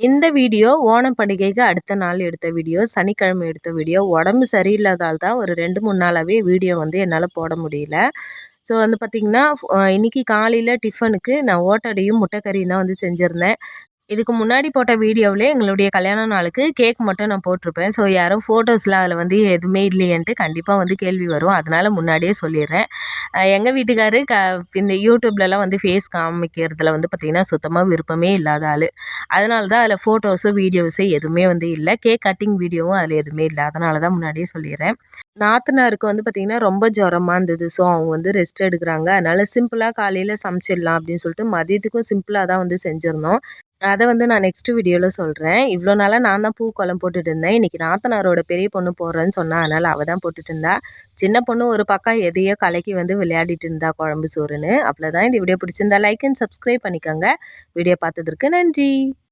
இந்த வீடியோ ஓணம் பண்டிகைக்கு அடுத்த நாள் எடுத்த வீடியோ சனிக்கிழமை எடுத்த வீடியோ உடம்பு சரியில்லாதால் தான் ஒரு ரெண்டு மூணு நாளாகவே வீடியோ வந்து என்னால் போட முடியல. ஸோ வந்து பார்த்திங்கன்னா இன்றைக்கி காலையில் டிஃபனுக்கு நான் ஓட்டடையும் முட்டைக்கறியும் தான் வந்து செஞ்சுருந்தேன். இதுக்கு முன்னாடி போட்ட வீடியோவில் எங்களுடைய கல்யாண நாளுக்கு கேக் மட்டும் நான் போட்டிருப்பேன். ஸோ யாரும் ஃபோட்டோஸ்லாம் அதில் வந்து எதுவுமே இல்லையன்ட்டு கண்டிப்பாக வந்து கேள்வி வரும். அதனால் முன்னாடியே சொல்லிடுறேன். எங்கள் வீட்டுக்காரு க இந்த யூடியூப்லலாம் வந்து ஃபேஸ் காமிக்கிறதுல வந்து பார்த்திங்கன்னா சுத்தமாக விருப்பமே இல்லாத ஆள். அதனால தான் அதில் ஃபோட்டோஸோ வீடியோஸோ எதுவுமே வந்து இல்லை. கேக் கட்டிங் வீடியோவும் அதில் எதுவுமே இல்லை. அதனால தான் முன்னாடியே சொல்லிடுறேன். நாத்தனாருக்கு வந்து பார்த்திங்கன்னா ரொம்ப ஜுரமாக இருந்தது. ஸோ அவங்க வந்து ரெஸ்ட் எடுக்கிறாங்க. அதனால் சிம்பிளாக காலையில் சமைச்சிடலாம் அப்படின்னு சொல்லிட்டு மதியத்துக்கும் சிம்பிளாக தான் வந்து செஞ்சுருந்தோம். அதை வந்து நான் நெக்ஸ்ட் வீடியோவில் சொல்கிறேன் இவ்வளோ நாளாக நான் தான் பூ குளம் போட்டுட்டு இருந்தேன். இன்றைக்கி நாத்தனாரோட பெரிய பொண்ணு போடுறேன்னு சொன்னால் அதனால் அவள் தான் போட்டுட்டு இருந்தா. சின்ன பொண்ணு ஒரு பக்கம் எதையோ கலக்கி வந்து விளையாடிட்டு இருந்தா குழம்பு சோறுன்னு. அவ்வளோதான் இந்த வீடியோ பிடிச்சிருந்தா லைக் அண்ட் சப்ஸ்கிரைப் பண்ணிக்கோங்க. வீடியோ பார்த்ததற்கு நன்றி.